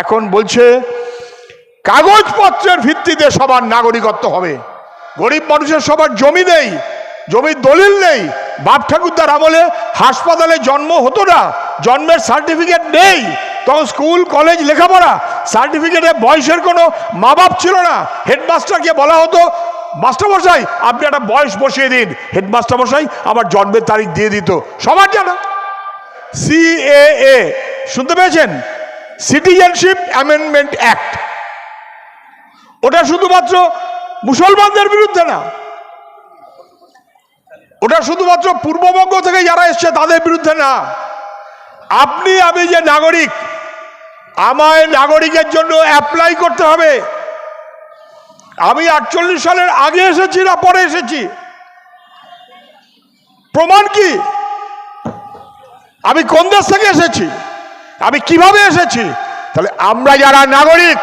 এখন বলছে, কাগজপত্রের ভিত্তিতে সবার নাগরিকত্ব হবে। গরিব মানুষের সবার জমি নেই, জমির দলিল নেই। বাপ ঠাকুরদার আমলে হাসপাতালে জন্ম হতো না, জন্মের সার্টিফিকেট নেই। তখন স্কুল, কলেজ, লেখাপড়া, সার্টিফিকেটে বয়সের কোনো মা বাপ ছিল না। হেডমাস্টারকে বলা হতো, মাস্টারমশাই, আপনি একটা বয়স বসিয়ে দিন। হেডমাস্টারমশাই আমার জন্মের তারিখ দিয়ে দিত। সবার জানা? সিএএ শুনতে পেয়েছেন? সিটিজেনশিপ অ্যামেন্ডমেন্ট অ্যাক্ট ওটা শুধুমাত্র মুসলমানদের বিরুদ্ধে না, ওটা শুধুমাত্র পূর্ববঙ্গ থেকে যারা এসছে তাদের বিরুদ্ধে না। আপনি, আমি যে নাগরিক, আমায় নাগরিকের জন্য অ্যাপ্লাই করতে হবে। আমি আটচল্লিশ সালের আগে এসেছি না, পরে এসেছি। প্রমাণ কি? আমি কোন দেশ থেকে এসেছি? আমি কীভাবে এসেছি? তাহলে আমরা যারা নাগরিক,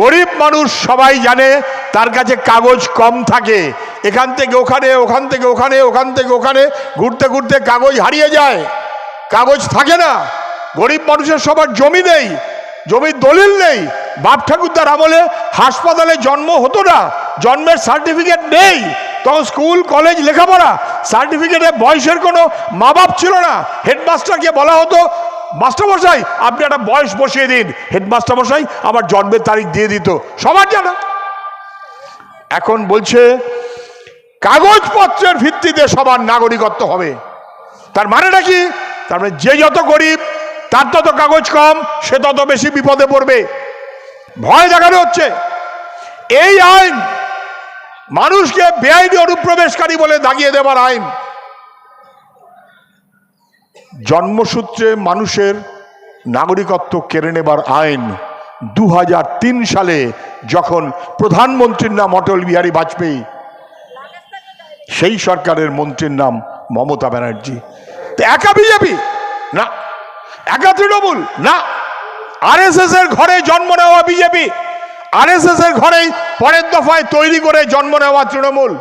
গরিব মানুষ সবাই জানে তার কাছে কাগজ কম থাকে। এখান থেকে ওখানে, ওখান থেকে ওখানে, ওখান থেকে ওখানে, ঘুরতে ঘুরতে কাগজ হারিয়ে যায়। কাগজ থাকে না। গরিব মানুষের সবার জমি নেই, জমির দলিল নেই। বাপ ঠাকুরদার আমলে হাসপাতালে জন্ম হতো না, জন্মের সার্টিফিকেট নেই। তখন স্কুল, কলেজ, লেখাপড়া, সার্টিফিকেটে বয়সের কোনো মা বাপ ছিল না। হেডমাস্টারকে বলা হতো মাস্টারমশাই, আপনি একটা বয়স বসিয়ে দিন। হেডমাস্টার মশাই আমার জন্মের তারিখ দিয়ে দিত। সবার জানা? এখন বলছে, কাগজপত্রের ভিত্তিতে সবার নাগরিকত্ব হবে। তার মানেটা কি? তার মানে যে যত গরিব, তার তত কাগজ কম, সে তত বেশি বিপদে পড়বে। ভয় দেখানো হচ্ছে। এই আইন মানুষকে বেআইনি অনুপ্রবেশকারী বলে দাগিয়ে দেবার আইন। জন্মসূত্রে মানুষের নাগরিকত্ব কেড়ে নেবার আইন দু হাজার তিন সালে যখন প্রধানমন্ত্রীর নাম অটল বিহারী বাজপেয়ী, সেই সরকারের মন্ত্রীর নাম মমতা ব্যানার্জি। তো একা বিজেপি? না। একা তৃণমূল? না। আরএসএস এর ঘরে জন্ম নেওয়া বিজেপি? আরএসএস এর ঘরেই পরের দফায় তৈরি করে জন্ম নেওয়া তৃণমূল?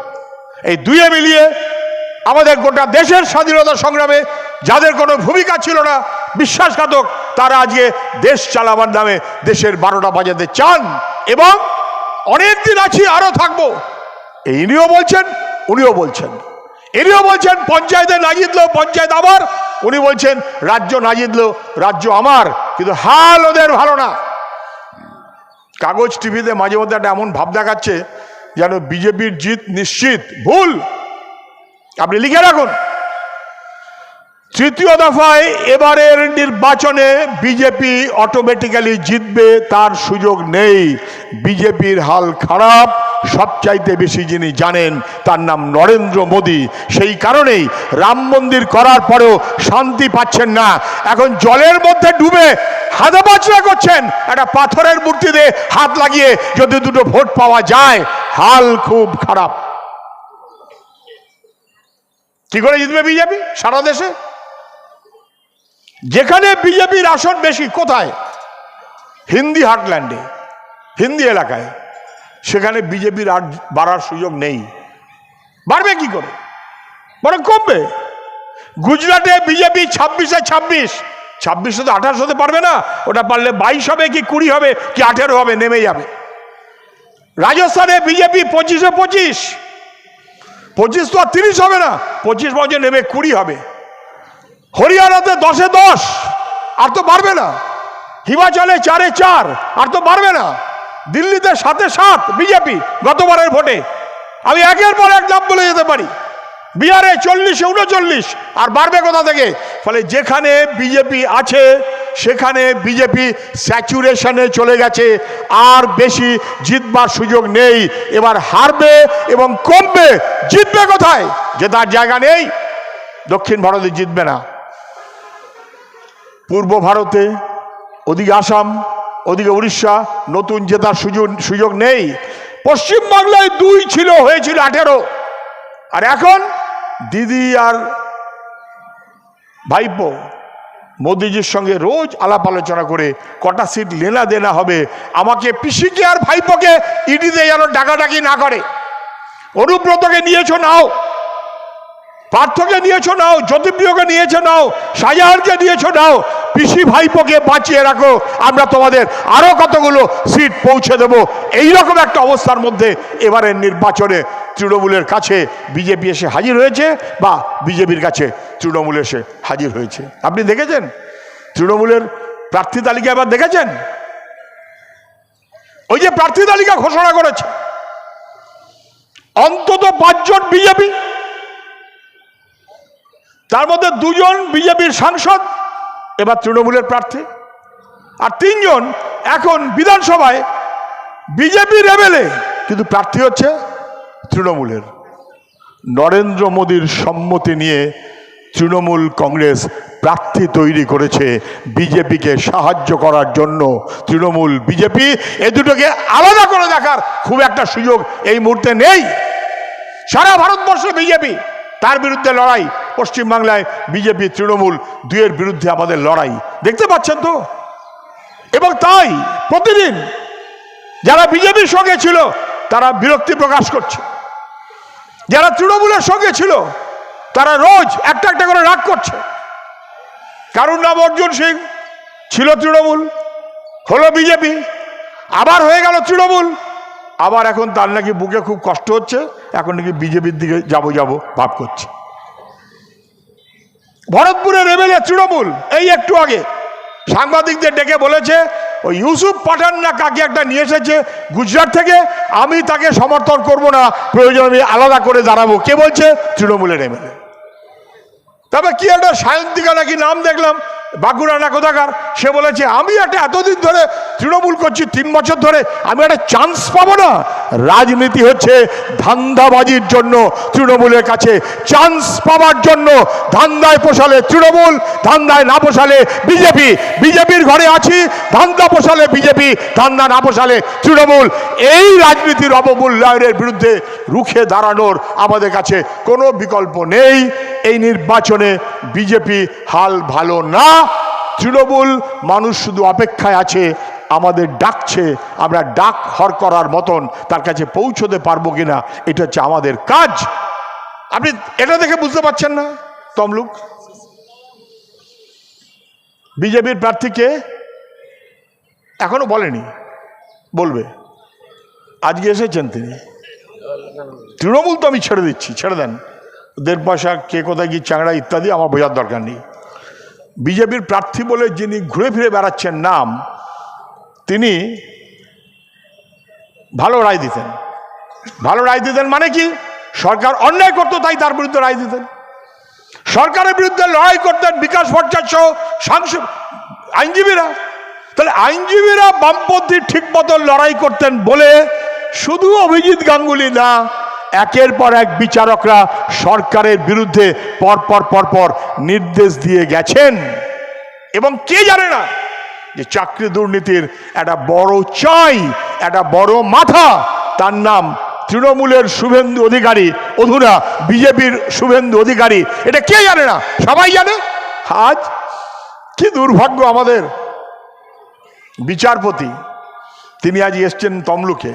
এই দুয়ে মিলিয়ে আমাদের গোটা দেশের স্বাধীনতা সংগ্রামে যাদের কোনো ভূমিকা ছিল না, বিশ্বাসঘাতক, তারা আজকে দেশ চালাবার নামে দেশের বারোটা বাজাতে চান এবং অনেক দিন আছি, আরও থাকব। ইনিও বলছেন, উনিও বলছেন। ইনিও বলছেন, পঞ্চায়েতে না জিতলেও পঞ্চায়েত আমার, উনি বলছেন, রাজ্য না জিতলেও রাজ্য আমার, কিন্তু হাল ওদের ভালো না। কাগজ টিভিতে মাঝে মধ্যে একটা এমন ভাব দেখাচ্ছে, যেন বিজেপির জিত নিশ্চিত, ভুল। আপনি লিখে রাখুন। তৃতীয় দফায় এবারের নির্বাচনে বিজেপি অটোমেটিক্যালি জিতবে, তার সুযোগ নেই। বিজেপির হাল খারাপ। সবচাইতে বেশি যিনি জানেন, তার নাম নরেন্দ্র মোদী। সেই কারণেই রাম মন্দির করার পরেও শান্তি পাচ্ছেন না। এখন জলের মধ্যে ডুবে বাচনা করছেন। একটা পাথরের মূর্তিতে হাত লাগিয়ে যদি দুটো ভোট পাওয়া যায়, হাল খুব খারাপ। কি করে জিতবে বিজেপি? সারা দেশে? যেখানে বিজেপির আসন বেশি, কোথায়? হিন্দি হার্টল্যান্ডে, হিন্দি এলাকায়। সেখানে বিজেপির আর বাড়ার সুযোগ নেই। বাড়বে কি করে? বরং কমবে। গুজরাটে বিজেপি ছাব্বিশে ছাব্বিশ। ছাব্বিশে তো আঠাশ হতে পারবে না। ওটা পারলে বাইশ হবে কি কুড়ি হবে কি আঠেরো হবে, নেমে যাবে। রাজস্থানে বিজেপি পঁচিশে পঁচিশ। পঁচিশ তো আর তিরিশ হবে না। পঁচিশ বছর নেমে কুড়ি হবে। হরিয়ানাতে দশে দশ। আর তো পারবে না। হিমাচলে চারে চার। আর তো পারবে না। দিল্লিতে সাতে সাত বিজেপি গতবারের ভোটে। আমি একের পর এক নাম বলে যেতে পারি। বিহারে চল্লিশে, উনচল্লিশ। আর বাড়বে কোথা থেকে? ফলে যেখানে বিজেপি আছে, সেখানে বিজেপি স্যাচুরেশনে চলে গেছে। আর বেশি জিতবার সুযোগ নেই। এবার হারবে এবং কমবে। জিতবে কোথায়? জেতার জায়গা নেই, দক্ষিণ ভারতে জিতবে না। পূর্ব ভারতে, ওদিকে আসাম, ওদিকে উড়িষ্যা, নতুন জেতার সুযোগ সুযোগ নেই। পশ্চিমবাংলায় দুই ছিল, হয়েছিল আঠেরো। আর এখন দিদি আর ভাইপো মোদিজির সঙ্গে রোজ আলাপ আলোচনা করে কটা সিট লেনা দেনা হবে। আমাকে পিসিকে আর ভাইপোকে ইডিতে যেন ডাকাডাকি না করে। অনুব্রতকে নিয়েছো নাও, পার্থকে নিয়েছো নাও, জ্যোতিপ্রিয়কে নিয়েছো নাও শাহজাহানকে নিয়েছো নাও পিসি ভাইপোকে বাঁচিয়ে রাখো, আমরা তোমাদের আরও কতগুলো সিট পৌঁছে দেব। এইরকম একটা অবস্থার মধ্যে এবারের নির্বাচনে তৃণমূলের কাছে বিজেপি এসে হাজির হয়েছে বা বিজেপির কাছে তৃণমূল এসে হাজির হয়েছে। আপনি দেখেছেন? তৃণমূলের প্রার্থী তালিকা এবার দেখেছেন? ওই যে প্রার্থী তালিকা ঘোষণা করেছে। অন্তত পাঁচজন বিজেপি, তার মধ্যে দুজন বিজেপির সাংসদ এবার তৃণমূলের প্রার্থী। আর তিনজন এখন বিধানসভায় বিজেপির এমএলএ কিন্তু প্রার্থী হচ্ছে তৃণমূলের। নরেন্দ্র মোদীর সম্মতি নিয়ে তৃণমূল কংগ্রেস প্রার্থী তৈরি করেছে বিজেপিকে সাহায্য করার জন্য তৃণমূল বিজেপি। এ দুটোকে আলাদা করে দেখার খুব একটা সুযোগ এই মুহূর্তে নেই। সারা ভারতবর্ষ বিজেপি, তার বিরুদ্ধে লড়াই পশ্চিমবাংলায় বিজেপি, তৃণমূল দুয়ের বিরুদ্ধে আমাদের লড়াই। দেখতে পাচ্ছেন তো? এবং তাই প্রতিদিন যারা বিজেপির সঙ্গে ছিল, তারা বিরক্তি প্রকাশ করছে। যারা তৃণমূলের সঙ্গে ছিল, তারা রোজ একটা একটা করে রাগ করছে। কারুর নাম অর্জুন সিং? ছিল তৃণমূল, হলো বিজেপি, আবার হয়ে গেল তৃণমূল। আবার এখন তার নাকি বুকে খুব কষ্ট হচ্ছে, এখন নাকি বিজেপির দিকে যাব যাব ভাব করছে। ভরতপুরের এমএলএ তৃণমূল, এই একটু আগে। সাংবাদিকদের ডেকে বলেছে ওই ইউসুফ পাঠান না কাকে একটা নিয়ে এসেছে গুজরাট থেকে, আমি তাকে সমর্থন করব না, প্রয়োজন আমি আলাদা করে দাঁড়াবো কে বলছে? তৃণমূলের এমএলএ। তবে কি একটা সায়ন্তিকা নাকি নাম দেখলাম বাঁকুড়া কোথাকার? সে বলেছে, আমি একটা এতদিন ধরে তৃণমূল করছি, তিন বছর ধরে, আমি একটা চান্স পাবো না। রাজনীতি হচ্ছে ধান্দাবাজির জন্য তৃণমূলের কাছে। চান্স পাওয়ার জন্য ধান্দায় পোষালে তৃণমূল, ধান্দায় না পোষালে বিজেপি বিজেপির ঘরে আছি, ধান্দা পোষালে বিজেপি ধান্দা না পোষালে তৃণমূল। এই রাজনীতির অবমূল্যায়নের বিরুদ্ধে রুখে দাঁড়ানোর আমাদের কাছে কোনো বিকল্প নেই। এই নির্বাচনে বিজেপি হাল ভালো না, তৃণমূল মানুষ শুধু অপেক্ষায় আছে, আমাদের ডাকছে, আমরা ডাক হর করার মতন তার কাছে পৌঁছতে পারব কিনা, এটা হচ্ছে আমাদের কাজ। আপনি এটা দেখে বুঝতে পারছেন না, তমলুক? বিজেপির প্রার্থীকে এখনও বলেনি, বলবে। আজকে এসেছেন তিনি। তৃণমূল তো আমি ছেড়ে দিচ্ছি, ছেড়ে দেন। দেড় পয়সা, কে কোথায় গিয়ে চাংড়া ইত্যাদি আমার বোঝার দরকার নেই। বিজেপির প্রার্থী বলে যিনি ঘুরে ফিরে বেড়াচ্ছেন নাম, তিনি ভালো রায় দিতেন। ভালো রায় দিতেন মানে কি? সরকার অন্যায় করতো, তাই তার বিরুদ্ধে রায় দিতেন। সরকারের বিরুদ্ধে লড়াই করতেন বিকাশ ভট্টাচার্য সহ সাংসদ, আইনজীবীরা। তাহলে আইনজীবীরা বামপন্থী ঠিক মতো লড়াই করতেন বলে শুধু অভিজিৎ গাঙ্গুলি না একের পর এক বিচারকরা সরকারের বিরুদ্ধে পর পর পর পর নির্দেশ দিয়ে গেছেন। এবং কে জানে না যে চাকরি দুর্নীতির একটা বড় চাই, একটা বড় মাথা, তার নাম তৃণমূলের শুভেন্দু অধিকারী, অধুনা বিজেপির শুভেন্দু অধিকারী। এটা কে জানে না? সবাই জানে? আজ কি দুর্ভাগ্য আমাদের। বিচারপতি, তিনি আজ এসছেন তমলুকে।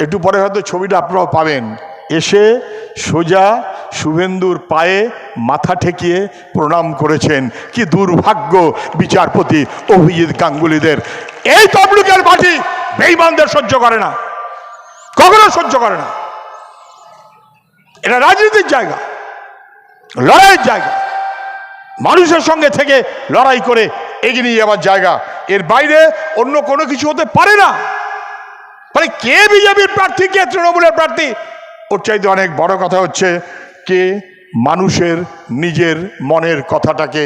একটু পরে হয়তো ছবিটা আপনারাও পাবেন। এসে সোজা শুভেন্দুর পায়ে মাথা ঠেকিয়ে প্রণাম করেছেন। কি দুর্ভাগ্য বিচারপতি অভিজিৎ গাঙ্গুলিদের। এই তমলুকের মাটি বেইমানদের সহ্য করে না। কখনো সহ্য করে না। এটা রাজনীতির জায়গা, লড়াইয়ের জায়গা। মানুষের সঙ্গে থেকে লড়াই করে এগিয়ে নিয়ে যাওয়ার জায়গা। এর বাইরে অন্য কোনো কিছু হতে পারে না। মানে কে বিজেপির প্রার্থী, কে তৃণমূলের প্রার্থী? ওর চাইতে অনেক বড় কথা হচ্ছে, কে মানুষের নিজের মনের কথাটাকে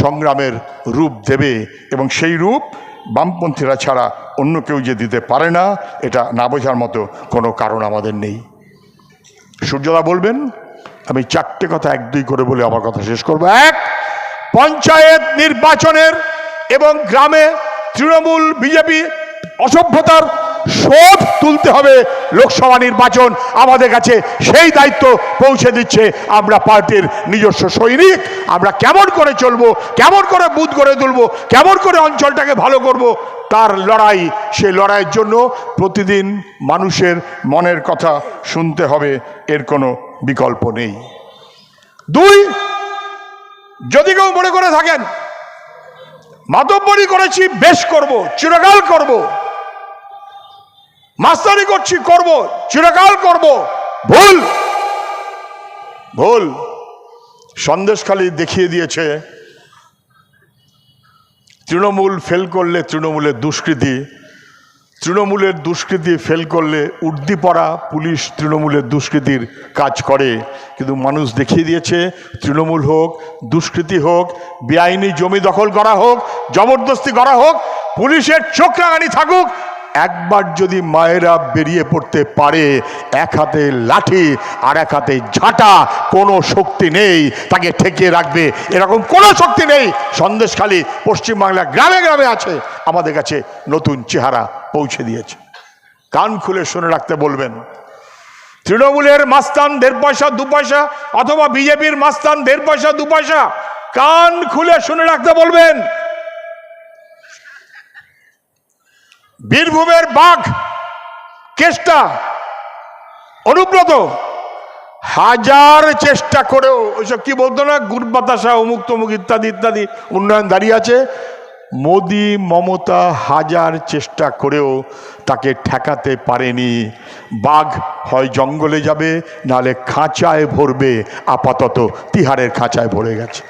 সংগ্রামের রূপ দেবে এবং সেই রূপ বামপন্থীরা ছাড়া অন্য কেউ যে দিতে পারে না, এটা না বোঝার মতো কোনো কারণ আমাদের নেই। সূর্যদা বলবেন, আমি চারটে কথা এক দুই করে বলে আমার কথা শেষ করব। এক, পঞ্চায়েত নির্বাচনের এবং গ্রামে তৃণমূল, বিজেপি অসভ্যতার শোধ তুলতে হবে লোকসভা নির্বাচন আমাদের কাছে। সেই দায়িত্ব পৌঁছে দিচ্ছে আমরা পার্টির নিজস্ব সৈনিক। আমরা কেমন করে চলবো, কেমন করে বুথ করে তুলবো, কেমন করে অঞ্চলটাকে ভালো করব, তার লড়াই সেই লড়াইয়ের জন্য প্রতিদিন মানুষের মনের কথা শুনতে হবে, এর কোনো বিকল্প নেই। দুই, যদি কেউ মনে করে থাকেন, মাতব্বরি করেছি, বেশ করব, চিরকাল করব। মাস্তারি করছি, করব, চিরকাল করব। ভুল। ভুল। সন্দেশখালি দেখিয়ে দিয়েছে। তৃণমূল ফেল করলে তৃণমূলের দুষ্কৃতি তৃণমূলের দুষ্কৃতি ফেল করলে উর্দি পড়া পুলিশ তৃণমূলের দুষ্কৃতির কাজ করে। কিন্তু মানুষ দেখিয়ে দিয়েছে, তৃণমূল হোক, দুষ্কৃতি হোক, বেআইনি জমি দখল করা হোক, জবরদস্তি করা হোক, পুলিশের চোখ রাঙানি থাকুক একবার যদি মায়েরা বেরিয়ে পড়তে পারে, এক হাতে লাঠি আর এক হাতে ঝাঁটা, কোনো শক্তি নেই, তাকে ঠেকিয়ে রাখবে। এরকম কোনো শক্তি নেই। সন্দেশখালী পশ্চিমবাংলা গ্রামে গ্রামে আছে। আমাদের কাছে নতুন চেহারা পৌঁছে দিয়েছে। কান খুলে শুনে রাখতে বলবেন, তৃণমূলের মাস্তান দেড় পয়সা, দু পয়সা, অথবা বিজেপির মাস্তান দেড় পয়সা, দু পয়সা। কান খুলে শুনে রাখতে বলবেন বীরভূমের বাঘ, কেষ্টা, অনুব্রত হাজার চেষ্টা করেও ওইসব কি বলতো না, গুড় বাতাসা, অমুক তমুক ইত্যাদি ইত্যাদি উন্নয়ন দাঁড়িয়ে আছে। মোদি মমতা হাজার চেষ্টা করেও তাকে ঠেকাতে পারেনি। বাঘ হয় জঙ্গলে যাবে, নালে খাঁচায় ভরবে, আপাতত তিহারের খাঁচায় ভরে গেছে।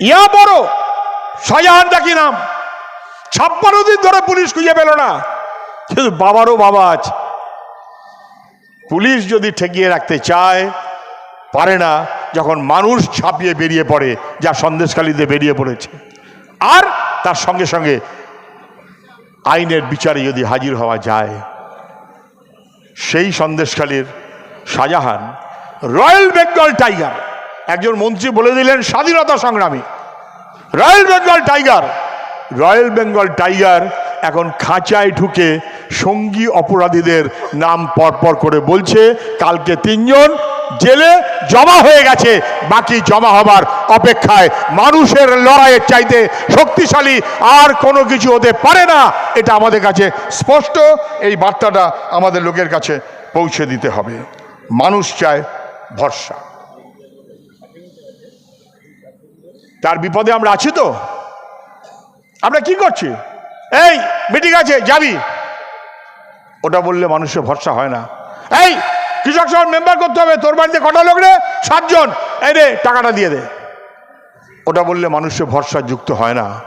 ইয়া বড় শাহজাহান ডাকি নাম। ছাপ্পান্ন দিন ধরে পুলিশ খুঁজে পেল না। কিন্তু বাবারও বাবা আছে। পুলিশ যদি ঠেকিয়ে রাখতে চায়, পারে না যখন মানুষ ছাপিয়ে বেরিয়ে পড়ে, যা সন্দেশখালিতে বেরিয়ে পড়েছে। আর তার সঙ্গে সঙ্গে আইনের বিচারে যদি হাজির হওয়া যায়, সেই সন্দেশখালীর শাহজাহান, রয়্যাল বেঙ্গল টাইগার, একজন মন্ত্রী বলে দিলেন স্বাধীনতা সংগ্রামী। Royal Bengal tiger royal Bengal tiger এখন খাঁচায় ঢুকে সঙ্গী অপরাধীদের নাম পরপর করে বলছে, কালকে তিনজন জেলে জমা হয়ে গেছে, বাকি জমা হবার অপেক্ষায় মানুষের লড়াইয়ের চাইতে শক্তিশালী আর কোনো কিছু হতে পারে না। এটা আমাদের কাছে স্পষ্ট, এই বার্তাটা আমাদের লোকের কাছে পৌঁছে দিতে হবে। মানুষ চায় ভরসা। তার বিপদে আমরা আছি তো? আমরা কি করছি? এই মিটিং আছে, যাবি। ওটা বললে মানুষের ভরসা হয় না। এই, কৃষক সভার মেম্বার করতে হবে, তোর বাড়িতে কটা লোক রে? সাতজন। এই রে, টাকাটা দিয়ে দে। ওটা বললে মানুষের ভরসা যুক্ত হয় না।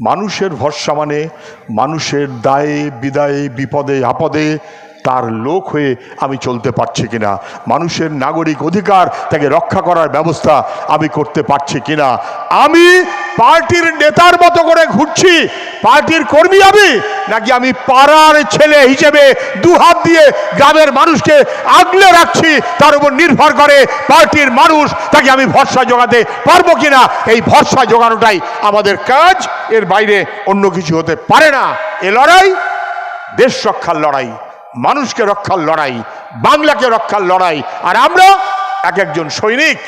মানুষের ভরসা মানে মানুষের দায়ে, বিদায়ে, বিপদে, আপদে তার লোক হয়ে আমি চলতে পারছি কিনা? মানুষের নাগরিক অধিকার তাকে রক্ষা করার ব্যবস্থা আমি করতে পারছি কিনা? আমি পার্টির নেতার মতো করে ঘুরছি। পার্টির কর্মী আমি? নাকি আমি পাড়ার ছেলে হিসেবে দু হাত দিয়ে গ্রামের মানুষকে আগলে রাখছি, তার উপর নির্ভর করে পার্টির মানুষ তাকে আমি ভরসা জোগাতে পারব কিনা? এই ভরসা জোগানোটাই আমাদের কাজ। এর বাইরে অন্য কিছু হতে পারে না। এ লড়াই, দেশ রক্ষার লড়াই। মানুষকে রক্ষার লড়াই বাংলাকে রক্ষার লড়াই। আর আমরা এক একজন সৈনিক।